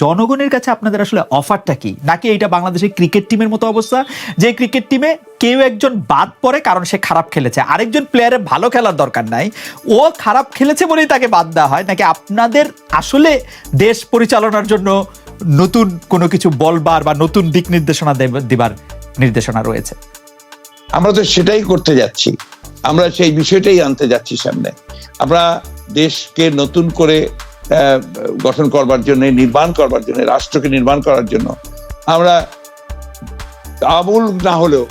জনগণের কাছে আপনাদের আসলে অফারটা কি? নাকি এটা বাংলাদেশের ক্রিকেট টিমের মতো অবস্থা? যে ক্রিকেট টিমে কেউ একজন বাদ পড়ে কারণ সে খারাপ খেলেছে। আরেকজন প্লেয়ারের ভালো খেলার দরকার নাই। ও খারাপ খেলেছে বলেই তাকে বাদ দেওয়া হয়। নাকি আপনাদের আসলে দেশ পরিচালনার জন্য নতুন কোনো কিছু বলবার বা নতুন দিক নির্দেশনা দেব- দিবার নির্দেশনা রয়েছে? আমরা তো সেটাই করতে যাচ্ছি। আমরা সেই বিষয়টাই আনতে যাচ্ছি সামনে। আমরা দেশকে নতুন করে গঠন করবার জন্য, নির্মাণ করবার জন্য, রাষ্ট্রকে নির্মাণ করার জন্য, আমরা আমূল না হলেও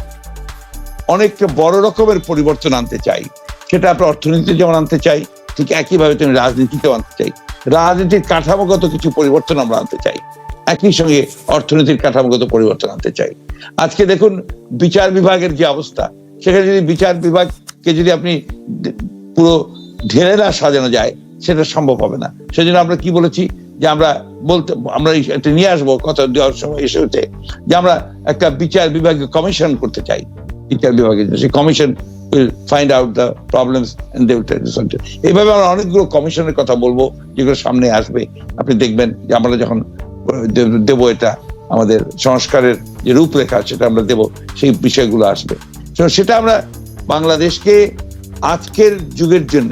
অনেকটা বড় রকমের পরিবর্তন আনতে চাই। সেটা আমরা অর্থনীতিতে যেমন আনতে চাই, ঠিক একইভাবে তুমি রাজনীতিতেও আনতে চাই। রাজনীতির কাঠামোগত কিছু পরিবর্তন আমরা আনতে চাই। একই সঙ্গে অর্থনীতির কাঠামোগত পরিবর্তন আনতে চাই। আজকে দেখুন, বিচার বিভাগের যে অবস্থা, সেখানে যদি বিচার বিভাগকে যদি আপনি পুরো ঢেলে না সাজানো যায় সেটা সম্ভব হবে না। সেজন্য আমরা কি বলেছি? যে আমরা বলতে, আমরা এটা নিয়ে আসব কথা দেওয়ার সময় এসে হতে যে আমরা একটা বিচার বিভাগে কমিশন করতে চাই। বিচার বিভাগের জন্য। সেই commission will find out the problems এইভাবে আমরা অনেকগুলো কমিশনের কথা বলব, যেগুলো সামনে আসবে। আপনি দেখবেন যে আমরা যখন দেবো এটা, আমাদের সংস্কারের যে রূপরেখা সেটা আমরা দেব, সেই বিষয়গুলো আসবে। সেটা আমরা বাংলাদেশকে আজকের যুগের জন্য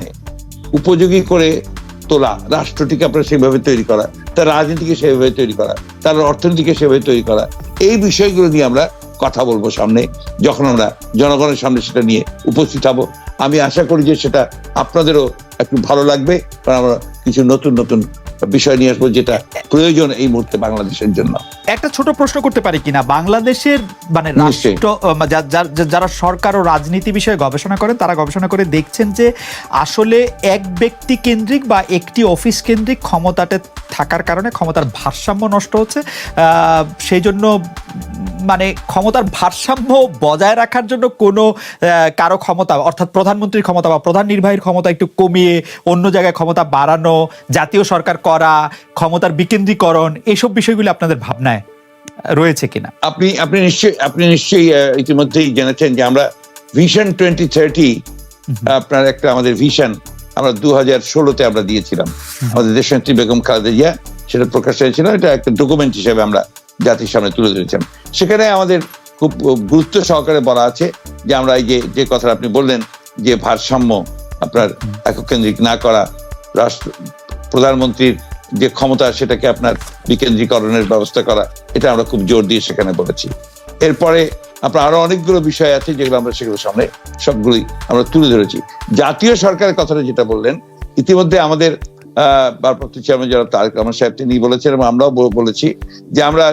উপযোগী করে তোলা, রাষ্ট্রটিকে আপনার সেভাবে তৈরি করা, তার রাজনীতিকে সেভাবে তৈরি করা, তার অর্থনীতিকে সেভাবে তৈরি করা, এই বিষয়গুলো নিয়ে আমরা কথা বলব সামনে, যখন আমরা জনগণের সামনে সেটা নিয়ে উপস্থিত হব। আমি আশা করি যে সেটা আপনাদেরও একটু ভালো লাগবে, কারণ আমরা কিছু নতুন নতুন বিষয় নিয়ে আসব যেটা প্রয়োজন এই মুহূর্তে বাংলাদেশের জন্য। একটা ছোট প্রশ্ন করতে পারি কিনা? বাংলাদেশের মানে রাষ্ট্র যারা সরকার ও রাজনীতি বিষয়ে গবেষণা করেন তারা গবেষণা করে দেখছেন যে আসলে এক ব্যক্তি কেন্দ্রিক বা একটি অফিস কেন্দ্রিক ক্ষমতাতে থাকার কারণে ক্ষমতার ভারসাম্য নষ্ট হচ্ছে। আহ, সেই জন্য মানে ক্ষমতার ভারসাম্য বজায় রাখার জন্য কোনো কারও ক্ষমতা অর্থাৎ প্রধানমন্ত্রীর ক্ষমতা বা প্রধান নির্বাহীর ক্ষমতা একটু কমিয়ে অন্য জায়গায় ক্ষমতা বাড়ানো জাতীয় সরকার করা ক্ষমতার বিকেন্দ্রীকরণ এইসব বিষয়গুলি আপনাদের ভাবনায় রয়েছে কিনা? আপনি আপনি নিশ্চয়ই আপনি নিশ্চয়ই ইতিমধ্যেই জেনেছেন যে আমরা ভিশন টোয়েন্টি থার্টি আপনার একটা আমাদের ভিশন আমরা দু হাজার ষোলোতে আমরা দিয়েছিলাম। আমাদের দেশনেত্রী বেগম খালেদা জিয়া সেটা প্রকাশ হয়েছিল এটা একটা ডকুমেন্ট হিসেবে আমরা জাতির সামনে তুলে ধরেছেন। সেখানে আমাদের খুব গুরুত্ব সহকারে বলা আছে যে আমরা এই যে যে আপনি বললেন যে ভারসাম্য আপনার একক কেন্দ্রিক না করা, রাষ্ট্র, প্রধানমন্ত্রীর যে ক্ষমতা সেটাকে আপনার বিকেন্দ্রীকরণের ব্যবস্থা করা, এটা আমরা খুব জোর দিয়ে সেখানে বলেছি। এরপরে আপনার আরও অনেকগুলো বিষয় আছে যেগুলো আমরা সেগুলো সামনে সবগুলোই আমরা তুলে ধরেছি। জাতীয় সরকারের কথাটা যেটা বললেন, ইতিমধ্যে আমাদের ভারপ্রাপ্ত চেয়ারম্যান যারা তারেক রহমান সাহেব তিনি বলেছেন এবং আমরাও বলেছি যে আমরা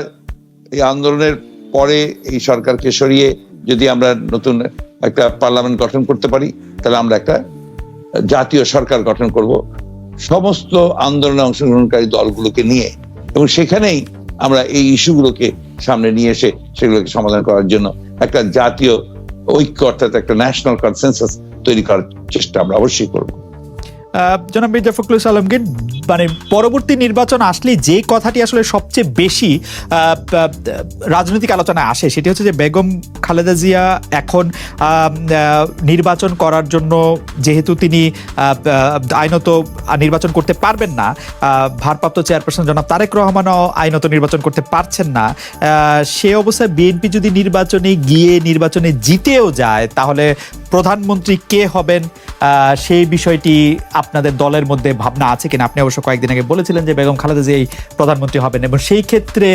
এই আন্দোলনের পরে এই সরকারকে সরিয়ে যদি আমরা নতুন একটা পার্লামেন্ট গঠন করতে পারি, তাহলে আমরা একটা জাতীয় সরকার গঠন করব। সমস্ত আন্দোলনে অংশগ্রহণকারী দলগুলোকে নিয়ে এবং সেখানেই আমরা এই ইস্যুগুলোকে সামনে নিয়ে এসে সেগুলোকে সমাধান করার জন্য একটা জাতীয় ঐক্য অর্থাৎ একটা ন্যাশনাল কনসেন্সাস তৈরি করার চেষ্টা আমরা অবশ্যই করব। জনাব মির্জা ফখরুল আলমগীর মানে পরবর্তী নির্বাচন আসলে যে কথাটি আসলে সবচেয়ে বেশি রাজনৈতিক আলোচনায় আসে সেটি হচ্ছে যে বেগম খালেদা জিয়া এখন নির্বাচন করার জন্য যেহেতু তিনি আইনত নির্বাচন করতে পারবেন না ভারপ্রাপ্ত চেয়ারপারসন জনাব তারেক রহমানও আইনত নির্বাচন করতে পারছেন না সে অবস্থায় বিএনপি যদি নির্বাচনে গিয়ে নির্বাচনে জিতেও যায়, তাহলে প্রধানমন্ত্রী কে হবেন? সেই বিষয়টি আপনাদের দলের মধ্যে ভাবনা আছে কিনা? আপনি অবশ্য কয়েকদিন আগে বলেছিলেন যে বেগম খালেদা জিয়া এই প্রধানমন্ত্রী হবেন এবং সেই ক্ষেত্রে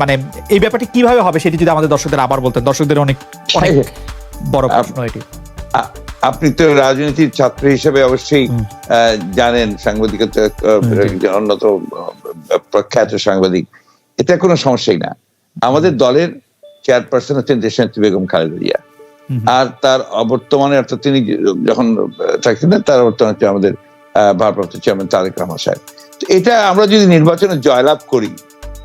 মানে এই ব্যাপারটি কীভাবে হবে সেটি যদি আমাদের দর্শকদের আবার বলতেন। দর্শকদের অনেক অনেক বড় প্রশ্ন এটি। আপনি তো রাজনীতির ছাত্র হিসেবে অবশ্যই জানেন সাংবাদিকতা অন্যতম প্রখ্যাত সাংবাদিক। এটা কোনো সমস্যাই না। আমাদের দলের চেয়ারপারসন হচ্ছেন দেশনেত্রী বেগম খালেদা জিয়া। আর তার অবর্তমানে অর্থাৎ তিনি যখন থাকতেন তার বর্তমানে হচ্ছে আমাদের ভারপ্রাপ্ত চেয়ারম্যান তারেক রহমান সাহেব। এটা আমরা যদি নির্বাচনে জয়লাভ করি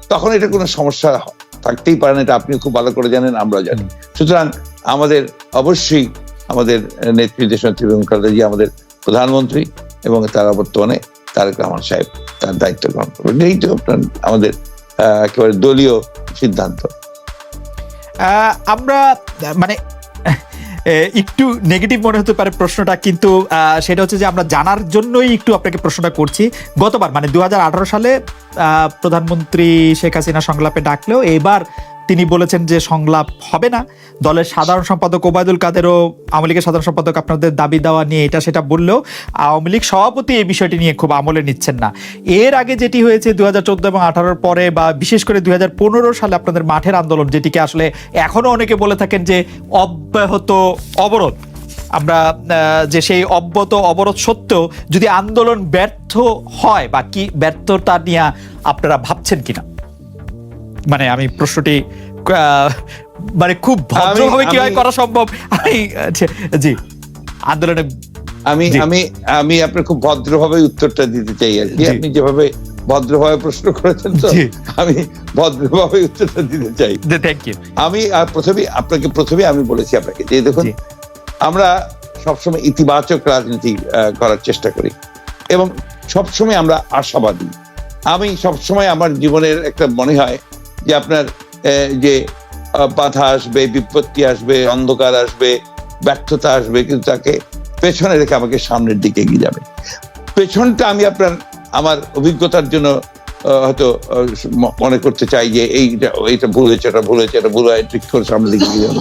তখন এটা কোনো সমস্যা থাকতেই পারে না এটা আপনি খুব ভালো করে জানেন আমরা জানি। সুতরাং আমাদের অবশ্যই আমাদের আহ, নেত্রী দেশনেত্রী বেগম আমাদের প্রধানমন্ত্রী এবং তারা বর্তমানে তারেক রহমান সাহেব তার দায়িত্ব গ্রহণ করবেন। এই তো আপনার আমাদের একেবারে দলীয় সিদ্ধান্ত। আমরা মানে একটু নেগেটিভ মনে হতে পারে প্রশ্নটা, কিন্তু সেটা হচ্ছে যে আমরা জানার জন্যই একটু আপনাকে প্রশ্নটা করছি। গতবার মানে দু হাজার আঠারো সালে প্রধানমন্ত্রী শেখ হাসিনা সংলাপে ডাকলেও এবার তিনি বলেছেন যে সংলাপ হবে না। দলের সাধারণ সম্পাদক ওবায়দুল কাদেরও আওয়ামী লীগের সাধারণ সম্পাদক আপনাদের দাবি দেওয়া নিয়ে এটা সেটা বললেও আওয়ামী লীগ সভাপতি এই বিষয়টি নিয়ে খুব আমলে নিচ্ছেন না। এর আগে যেটি হয়েছে দু হাজার চোদ্দ এবং আঠারোর পরে বা বিশেষ করে দুই হাজার পনেরো সালে আপনাদের মাঠের আন্দোলন যেটিকে আসলে এখনও অনেকে বলে থাকেন যে অব্যাহত অবরোধ। আমরা যে সেই অব্যত অবরোধ সত্ত্বেও যদি আন্দোলন ব্যর্থ হয় বা কি ব্যর্থতা নিয়ে আপনারা ভাবছেন কিনা? মানে আমি প্রশ্নটি মানে খুব ভদ্রভাবে আমি- কীভাবে করা সম্ভব? আমি আচ্ছা, জি। আন্দোলনে আমি আমি আমি আপনার খুব ভদ্রভাবে উত্তরটা দিতে চাই আর কি। আপনি যেভাবে ভদ্রভাবে প্রশ্ন করেছেন তো আমি ভদ্রভাবে উত্তরটা দিতে চাই। থ্যাংক ইউ আমি আর প্রথমে আপনাকে প্রথমে আমি বলেছি আপনাকে যে দেখুন। আমরা সবসময় ইতিবাচক রাজনীতি করার চেষ্টা করি এবং সবসময় আমরা আশাবাদী। আমি সবসময় আমার জীবনের একটা মনে হয় যে আপনার যে বাধা আসবে, বিপত্তি আসবে, অন্ধকার আসবে, ব্যর্থতা আসবে, কিন্তু তাকে পেছনে রেখে আমাকে সামনের দিকে এগিয়ে যাবে। পেছনটা আমি আপনার, আমার অভিজ্ঞতার জন্য হয়তো মনে করতে চাই যে এইটা এইটা ভুল হয়েছে এটা ভুল হয়েছে, এটা ভুল হয়, ঠিক করে সামনের দিকে এগিয়ে যাব।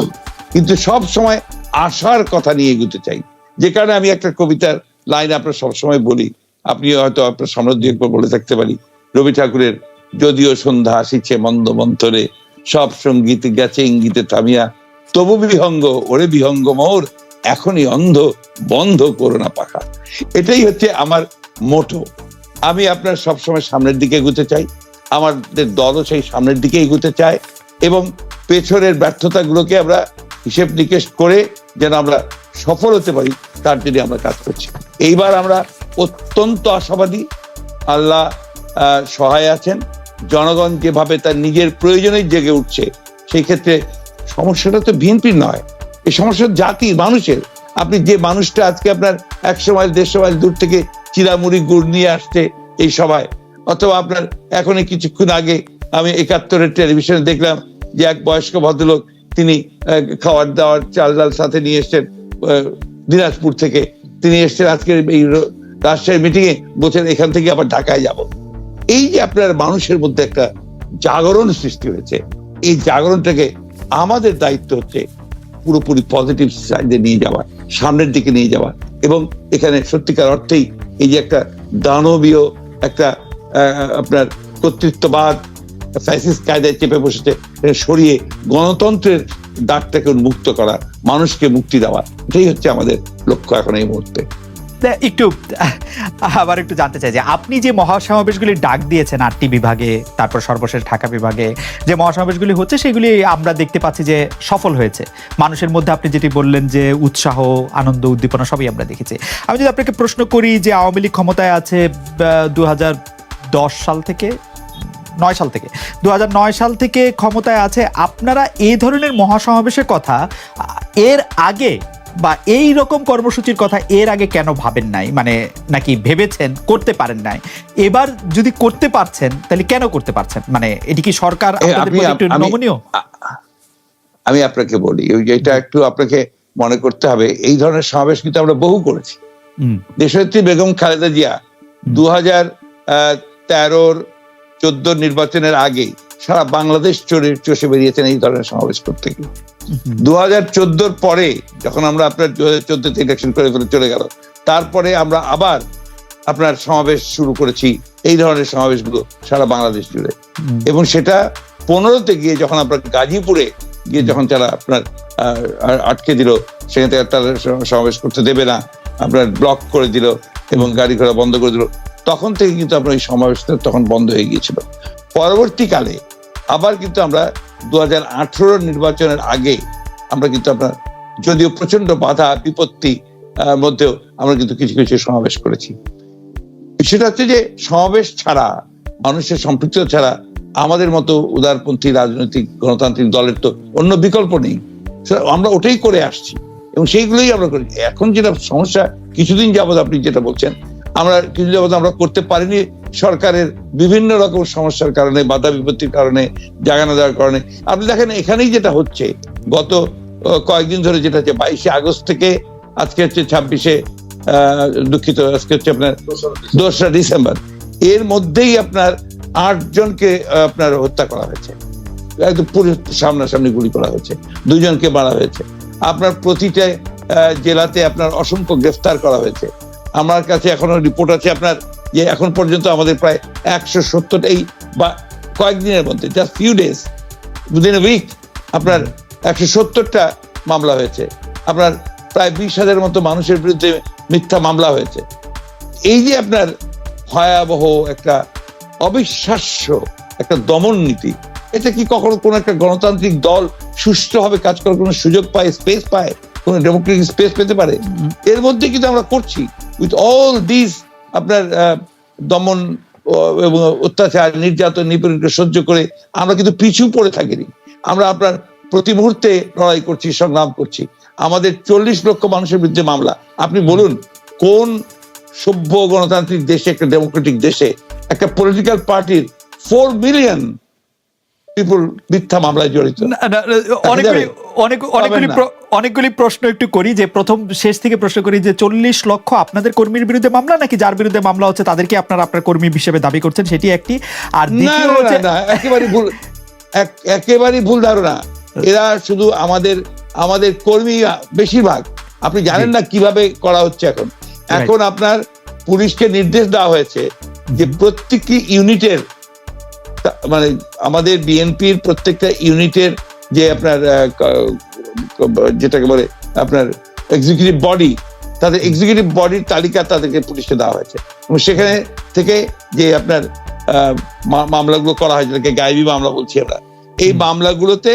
কিন্তু সব সময় আশার কথা নিয়ে এগোতে চাই। যে কারণে আমি একটা কবিতার লাইন আপনার সবসময় বলি। আপনি হয়তো আপনার সমৃদ্ধি একবার বলে থাকতে পারি। রবি ঠাকুরের যদিও সন্ধ্যা আসিছে মন্দ মন্থরে সব সংগীত গেছে ইঙ্গিতে থামিয়া, তবু বিহঙ্গ, ওরে বিহঙ্গ মোর, এখনই অন্ধ, বন্ধ করো না পাখা। এটাই হচ্ছে আমার মোটো। আমি আপনার সবসময় সামনের দিকে এগোতে চাই, আমাদের দলও সেই সামনের দিকে এগোতে চায়, এবং পেছনের ব্যর্থতাগুলোকে আমরা হিসেব নিকেশ করে যেন আমরা সফল হতে পারি, তার জন্য আমরা কাজ করছি। এইবার আমরা অত্যন্ত আশাবাদী, আল্লাহ সহায় আছেন। জনগণ যেভাবে তার নিজের প্রয়োজনে জেগে উঠছে, সেই ক্ষেত্রে সমস্যাটা তো বিএনপির নয়। এই সমস্যা জাতির মানুষের। আপনি যে মানুষটা আজকে আপনার একশো মাইল, দেড়শো মাইল দূর থেকে চিরামুড়ি গুড় নিয়ে আসছে এই সভায়, অথবা আপনার এখনই কিছুক্ষণ আগে আমি একাত্তরের টেলিভিশনে দেখলাম যে এক বয়স্ক ভদ্রলোক, তিনি খাবার দাওয়ার চাল ডাল সাথে নিয়ে এসছেন দিনাজপুর থেকে। তিনি এসছেন আজকের এই র- রাজশাহী মিটিং এ বলছেন এখান থেকে আবার ঢাকায় যাব। এই যে আপনার মানুষের মধ্যে একটা জাগরণ সৃষ্টি হয়েছে, এই জাগরণটাকে আমাদের দায়িত্ব হচ্ছে পুরোপুরি পজিটিভ সাইডে নিয়ে যাওয়া, সামনের দিকে নিয়ে যাওয়া এবং এখানে সত্যিকার অর্থেই এই যে একটা দানবীয় একটা আপনার কর্তৃত্ববাদ ফ্যাসিস্ট কায়দায় চেপে বসেছে সরিয়ে গণতন্ত্রের দাগটাকে উন্মুক্ত করা, মানুষকে মুক্তি দেওয়া, এটাই হচ্ছে আমাদের লক্ষ্য এখন এই মুহূর্তে। একটু, আবার একটু জানতে চাই যে আপনি যে মহাসমাবেশগুলি ডাক দিয়েছেন আটটি বিভাগে, তারপর সর্বশেষ ঢাকা বিভাগে, যে মহাসমাবেশগুলি হচ্ছে সেগুলি আমরা দেখতে পাচ্ছি যে সফল হয়েছে। মানুষের মধ্যে আপনি যেটি বললেন যে উৎসাহ, আনন্দ, উদ্দীপনা সবই আমরা দেখেছি। আমি যদি আপনাকে প্রশ্ন করি যে আওয়ামী লীগ ক্ষমতায় আছে দু হাজার দশ সাল থেকে, নয় সাল থেকে দু হাজার নয় সাল থেকে ক্ষমতায় আছে, আপনারা এই ধরনের মহাসমাবেশের কথা, এর আগে বা এই রকম কর্মসূচির কথা এর আগে কেন ভাবেন নাই? মানে নাকি ভেবেছেন করতে পারেন নাই? এবার যদি করতে পারছেন তাহলে কেন করতে পারছেন? মানে এটি কি সরকার আমি- নমনীয়? আমি আপনাকে বলি ওই এটা একটু আপনাকে মনে করতে হবে এই ধরনের সমাবেশ কিন্তু আমরা বহু করেছি। দেশনেত্রী বেগম খালেদা জিয়া দু হাজার তেরোর চোদ্দ নির্বাচনের আগে সারা বাংলাদেশ চষে বেরিয়েছেন এই ধরনের সমাবেশ করতে গিয়ে। দু হাজার চোদ্দোর পরে যখন আমরা আপনার দু হাজার চোদ্দতে ইলেকশন করে ফেলে চলে গেল তারপরে আমরা আবার আপনার সমাবেশ শুরু করেছি এই ধরনের সমাবেশগুলো সারা বাংলাদেশ জুড়ে। এবং সেটা পনেরোতে গিয়ে যখন আপনার গাজীপুরে গিয়ে যখন তারা আপনার আটকে দিল সেখান তারা সমাবেশ করতে দেবে না আপনার ব্লক করে দিল এবং গাড়ি ঘোড়া বন্ধ করে দিল তখন থেকে কিন্তু আপনার এই সমাবেশটা তখন বন্ধ হয়ে গিয়েছিল। পরবর্তীকালে আবার কিন্তু আমরা দু হাজার আঠারো নির্বাচনের আগে আমরা কিন্তু আপনার, যদিও প্রচণ্ড বাধা, বিপত্তি মধ্যেও আমরা কিন্তু কিছু কিছু সমাবেশ করেছি। সেটা হচ্ছে যে সমাবেশ ছাড়া, মানুষের সম্পৃক্ত ছাড়া আমাদের মতো উদারপন্থী রাজনৈতিক গণতান্ত্রিক দলের তো অন্য বিকল্প নেই। আমরা ওটাই করে আসছি এবং সেইগুলোই আমরা করি এখন যেটা সমস্যা, কিছুদিন যাবত আপনি যেটা বলছেন, আমরা কিছু যাবত আমরা করতে পারিনি সরকারের বিভিন্ন রকম সমস্যার কারণে, বাধা বিপত্তির কারণে জায়গা না দেওয়ার কারণে। আপনি দেখেন, এখানেই যেটা হচ্ছে, গত কয়েকদিন ধরে যেটা হচ্ছে, বাইশে আগস্ট থেকে আজকে হচ্ছে ছাব্বিশে দুঃখিত, আজকে হচ্ছে আপনার দোসরা ডিসেম্বর। এর মধ্যেই আপনার আট জনকে আপনার হত্যা করা হয়েছে। একদম পুরো সামনাসামনি গুলি করা হয়েছে। দুজনকে মারা হয়েছে। আপনার প্রতিটা জেলাতে আপনার অসংখ্য গ্রেফতার করা হয়েছে। আমার কাছে এখনও রিপোর্ট আছে, আপনার যে এখন পর্যন্ত আমাদের প্রায় একশো সত্তর এই বা কয়েকদিনের মধ্যে just few days within a week আপনার একশো সত্তরটা মামলা হয়েছে। আপনার প্রায় বিশ হাজারের মতো মানুষের বিরুদ্ধে মিথ্যা মামলা হয়েছে। এই যে আপনার ভয়াবহ একটা অবিশ্বাস্য একটা দমন নীতি এটা কি কখনো কোনো একটা গণতান্ত্রিক দল সুষ্ঠুভাবে কাজ করার কোনো সুযোগ পায় স্পেস পায়? কোনো ডেমোক্রেটিক স্পেস পেতে পারে? এর মধ্যে কিন্তু আমরা করছি। উইথ অল দিস আপনার দমন এবং অত্যাচার, নির্যাতন, নিপীড়নকে সহ্য করে আমরা কিন্তু পিছু পড়ে থাকিনি। আমরা আপনার প্রতি মুহূর্তে লড়াই করছি, সংগ্রাম করছি। আমাদের চল্লিশ লক্ষ মানুষের বিরুদ্ধে মামলা। আপনি বলুন, কোন সভ্য গণতান্ত্রিক দেশে, একটা ডেমোক্রেটিক দেশে, একটা পলিটিক্যাল পার্টির ফোর মিলিয়ন মিথ্যা মামলায় জড়িত। অনেকগুলি অনেকগুলি অনেকগুলি প্রশ্ন একটু করি যে প্রথম শেষ থেকে প্রশ্ন করি যে চল্লিশ লক্ষ আপনাদের কর্মীর বিরুদ্ধে মামলা নাকি যার বিরুদ্ধে মামলা হচ্ছে তাদেরকে আপনারা আপনার কর্মী হিসেবে দাবি করছেন সেটি একটি। আর দ্বিতীয় হচ্ছে একেবারে ভুল এক- একেবারেই ভুল ধারণা। এরা শুধু আমাদের আমাদের কর্মী বেশিরভাগ। আপনি জানেন না কীভাবে করা হচ্ছে এখন। এখন আপনার পুলিশকে নির্দেশ দেওয়া হয়েছে যে প্রত্যেকটি ইউনিটের মানে আমাদের বিএনপির প্রত্যেকটা ইউনিটের যে আপনার যেটাকে বলে আপনার এক্সিকিউটিভ বডি তাদের এক্সিকিউটিভ বডির তালিকা তাদেরকে পুলিশকে দেওয়া হয়েছে। এবং সেখানে থেকে যে আপনার মামলাগুলো করা হয় যেটাকে গায়েবী মামলা বলছি আমরা এই মামলাগুলোতে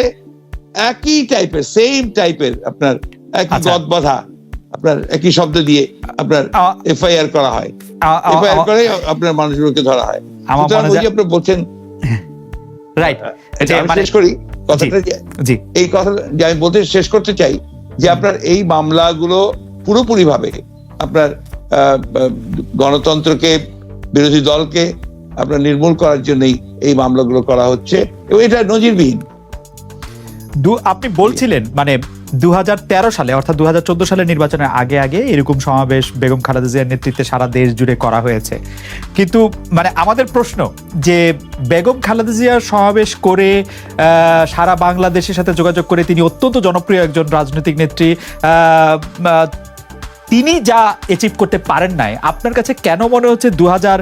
একই টাইপের সেম টাইপের আপনার একই আচ্ছা। গদ বাধা আপনার একই শব্দ দিয়ে আপনার এফআইআর করা হয়। এফআইআর করে আপনার মানুষগুলোকে ধরা হয়। সুতরাং ওই যে আপনি বলছেন রাইট এটা আমি মানে শেষ করি কথাটা জি এই কথা যে আমি বলতে শেষ করতে চাই যে আপনার এই মামলাগুলো পুরোপুরি ভাবে আপনার গণতন্ত্রকে বিরোধী দলকে আপনার নির্মূল করার জন্যই এই মামলাগুলো করা হচ্ছে এবং এটা নজিরবিহীন। দু আপনি বলছিলেন মানে দু হাজার তেরো সালে, অর্থাৎ দু সালের নির্বাচনের আগে আগে এরকম সমাবেশ বেগম খালেদা জিয়ার নেতৃত্বে সারা দেশ জুড়ে করা হয়েছে। কিন্তু মানে আমাদের প্রশ্ন যে বেগম খালেদা জিয়ার সমাবেশ করে সারা বাংলাদেশের সাথে যোগাযোগ করে তিনি অত্যন্ত জনপ্রিয় একজন রাজনৈতিক নেত্রী তিনি যা অ্যাচিভ করতে পারেন নাই, আপনার কাছে কেন মনে হচ্ছে দু হাজার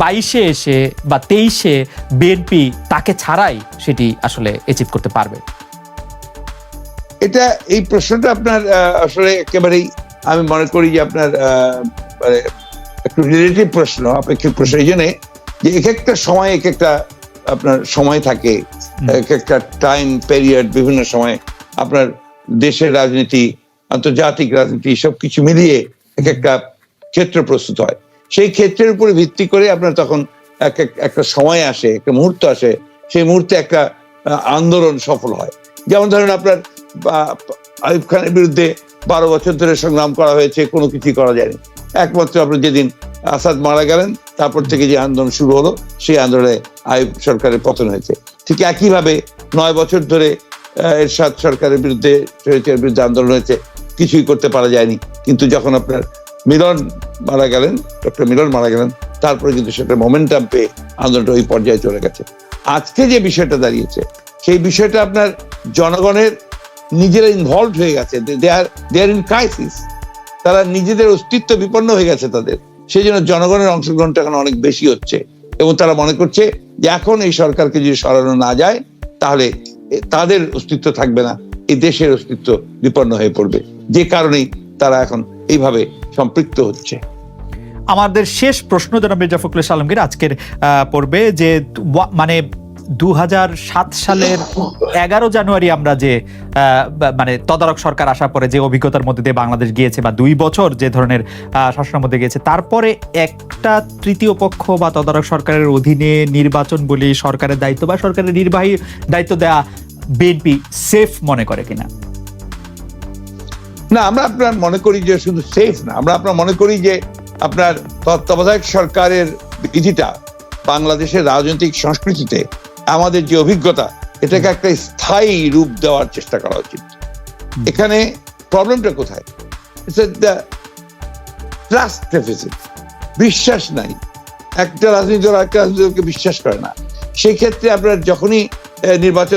বাইশে এসে বা তেইশে বিএনপি তাকে ছাড়াই সেটি আসলে অ্যাচিভ করতে পারবে? এটা এই প্রশ্নটা আপনার আসলে একেবারেই আমি মনে করি যে আপনার মানে একটু রিলেটিভ প্রশ্ন আপেক্ষিক প্রশ্ন এই জন্যে যে এক একটা সময় এক একটা আপনার সময় থাকে এক একটা টাইম পেরিয়ড বিভিন্ন সময় আপনার দেশের রাজনীতি আন্তর্জাতিক রাজনীতি সবকিছু মিলিয়ে এক একটা ক্ষেত্র প্রস্তুত হয়। সেই ক্ষেত্রের উপরে ভিত্তি করে আপনার তখন এক এক- একটা সময় আসে একটা মুহূর্ত আসে সেই মুহূর্তে একটা আন্দোলন সফল হয়। যেমন ধরেন আপনার বা- আইয়ুব খানের বিরুদ্ধে বারো বছর ধরে সংগ্রাম করা হয়েছে, কোনো কিছুই করা যায়নি। একমাত্র আপনি যেদিন আসাদ মারা গেলেন, তারপর থেকে যে আন্দোলন শুরু হলো, সেই আন্দোলনে আইয়ুব সরকারের পতন হয়েছে। ঠিক একইভাবে নয় বছর ধরে এরশাদ সরকারের বিরুদ্ধে শহীদের বিরুদ্ধে আন্দোলন হয়েছে, কিছুই করতে পারা যায়নি। কিন্তু যখন আপনার মিলন মারা গেলেন, ডক্টর মিলন মারা গেলেন, তারপরে কিন্তু সেটা মোমেন্টাম পেয়ে আন্দোলনটা ওই পর্যায়ে চলে গেছে। আজকে যে বিষয়টা দাঁড়িয়েছে, সেই বিষয়টা আপনার জনগণের নিজেরা ইনভলভ হয়ে গেছে। ইন ক্রাইসিস তারা নিজেদের অস্তিত্ব বিপন্ন হয়ে গেছে তাদের। সেই জন্য জনগণের অংশগ্রহণটা এখন অনেক বেশি হচ্ছে। এবং তারা মনে করছে যে এখন এই সরকারকে যদি সরানো না যায়, তাহলে তাদের অস্তিত্ব থাকবে না। এই দেশের অস্তিত্ব বিপন্ন হয়ে পড়বে। যে কারণেই তারা এখন এইভাবে সম্পৃক্ত হচ্ছে। আমাদের শেষ প্রশ্ন জনাব মির্জা ফখরুল আলমগীর, আজকের পর্বে যে মানে দু হাজার সাত সালের এগারো জানুয়ারি আমরা যে মানে তদারক সরকার আসার পরে যে অভিজ্ঞতার মধ্যে দিয়ে বাংলাদেশ গিয়েছে বা দুই বছর যে ধরনের শাসনের মধ্যে গিয়েছে, তারপরে একটা তৃতীয় পক্ষ বা তদারক সরকারের অধীনে নির্বাচন বলি সরকারের দায়িত্ব বা সরকারের নির্বাহী দায়িত্ব দেয়া বিএনপি সেফ মনে করে কিনা? না, আমরা আপনার মনে করি যে শুধু সেফ না, আমরা আপনার মনে করি যে আপনার তত্ত্বাবধায়ক সরকারের বিধিটা বাংলাদেশের রাজনৈতিক সংস্কৃতিতে আমাদের যে অভিজ্ঞতা এটাকে একটা স্থায়ী রূপ দেওয়ার চেষ্টা করা উচিত। এখানে প্রবলেমটা কোথায়? ট্রাস্ট ডেফিসিট বিশ্বাস নাই। একটা রাজনীতি দল একটা রাজনীতি দলকে বিশ্বাস করে না। সেই ক্ষেত্রে আপনার যখনই নির্বাচন